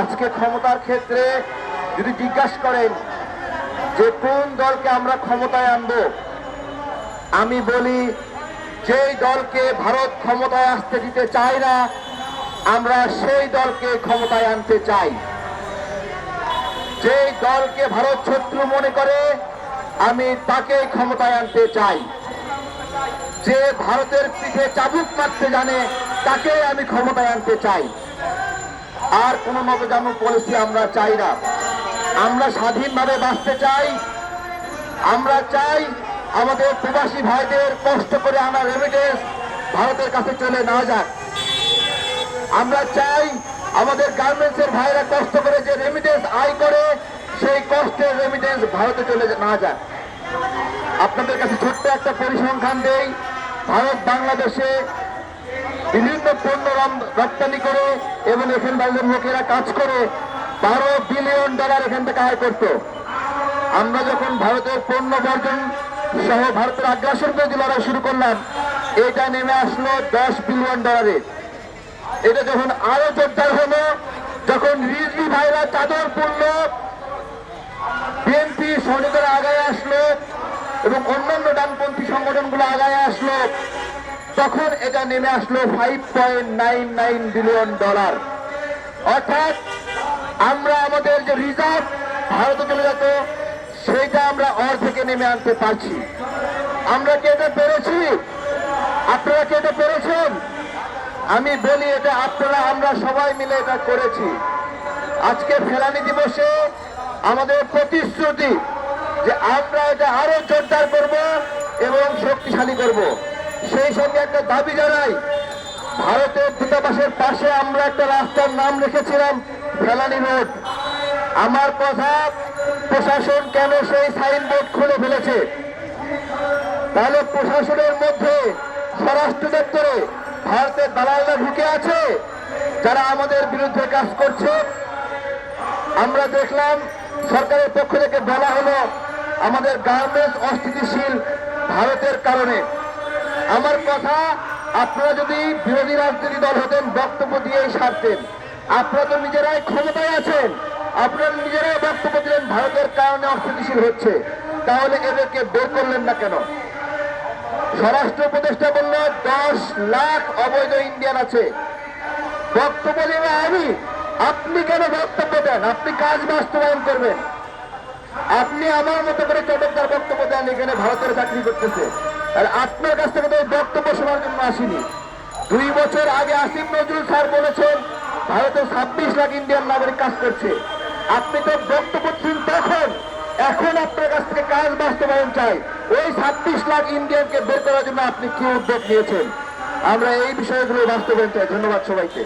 আজকে ক্ষমতার ক্ষেত্রে যদি জিজ্ঞাসা করেন যে কোন দলকে আমরা ক্ষমতায় আনব, আমি বলি যেই দলকে ভারত ক্ষমতায় আসতে দিতে চায় না, আমরা সেই দলকে ক্ষমতায় আনতে চাই। যেই দলকে ভারত শত্রু মনে করে, আমি তাকে ক্ষমতায় আনতে চাই। যে ভারতের পিঠে চাবুক মারতে জানে তাকে আমি ক্ষমতায় আনতে চাই। আর কোনো নবজানু পলিসি আমরা চাই না। আমরা স্বাধীনভাবে বাঁচতে চাই। আমরা চাই আমাদের প্রবাসী ভাইদের কষ্ট করে আনা রেমিটেন্স ভারতের কাছে চলে না যাক। আমরা চাই আমাদের গার্মেন্টসের ভাইরা কষ্ট করে যে রেমিটেন্স আয় করে, সেই কষ্টের রেমিটেন্স ভারতে চলে না যাক। আপনাদের কাছে ছোট্ট একটা পরিসংখ্যান দেই। ভারত বাংলাদেশে বিভিন্ন পণ্য রপ্তানি করে এবং এখান বাইরের লোকেরা কাজ করে, বারো বিলিয়ন ডলার এখান থেকে আয় করত। আমরা যখন ভারতের পণ্য বর্জন সহ ভারতের আগ্রাসন করে লড়াই শুরু করলাম, এটা নেমে আসলো দশ বিলিয়ন ডলারে। এটা যখন আরও জোরদার হলো, যখন রিজভি ভাইরা চাদর পড়ল বিএনপি সৈনিকরা আগায় আসলো এবং অন্যান্য ডানপন্থী সংগঠনগুলো আগায় আসলো। তখন এটা নেমে আসলো five point nine nine billion dollar অর্থাৎ আমরা আমাদের যে রিজার্ভ ভারতে চলে যেত সেইটা আমরা অর্ধেকে নেমে আনতে পারছি। আমরা কি এটা পেরেছি? আপনারা কি এটা পেরেছেন? আমি বলি এটা আপনারা, আমরা সবাই মিলে এটা করেছি। আজকে ফেলানি দিবসে আমাদের প্রতিশ্রুতি যে আমরা এটা আরও জোরদার করব এবং শক্তিশালী করব। সেই সঙ্গে একটা দাবি জানাই, ভারতের দূতাবাসের পাশে আমরা একটা রাস্তার নাম রেখেছিলাম ফেলানি রোড। আমার কথা প্রশাসন কেন সেই সাইনবোর্ড খুলে ফেলেছে? তাহলে প্রশাসনের মধ্যে স্বরাষ্ট্র দপ্তরে ভারতের দালালরা ঢুকে আছে? যারা আমাদের বিরুদ্ধে কাজ করছে? আমরা দেখলাম, সরকারের পক্ষ থেকে বলা হলো, আমাদের গার্মেন্টস অস্থিতিশীল ভারতের কারণে। আমার কথা, আপনারা যদি বিরোধী রাজনীতি দল হতেন, বক্তব্য দিয়েই সারতেন। আপনারা তো নিজেরাই ক্ষমতায় আছেন। আপনারা নিজেরাই বক্তব্য দিলেন, ভারতের কারণে অস্থিতিশীল হচ্ছে। তাহলে এদেরকে বের করলেন না কেন? স্বরাষ্ট্র উপদেষ্টা বলল, দশ লাখ অবৈধ ইন্ডিয়ান আছে। বক্তব্য দেবে আমি? আপনি কেন বক্তব্য দেন? আপনি কাজ বাস্তবায়ন করবেন। আপনি আমার মতো করে চটকদার বক্তব্য দেন, এখানে ভারতের চাকরি করতেছে। আর আপনার কাছ থেকে তো বক্তব্য শোনার জন্য আসিনি। দুই বছর আগে আসিফ নজরুল স্যার বলেছেন, ভারতে ছাব্বিশ লাখ ইন্ডিয়ান নাগরিক কাজ করছে। আপনি তো বক্তব্য দিন তখন এখন আপনার কাছ থেকে কাজ বাস্তবায়ন চাই। ওই ছাব্বিশ লাখ ইন্ডিয়ানকে বের করার জন্য আপনি কি উদ্যোগ নিয়েছেন? আমরা এই বিষয়গুলো বাস্তবায়ন চাই। ধন্যবাদ সবাইকে।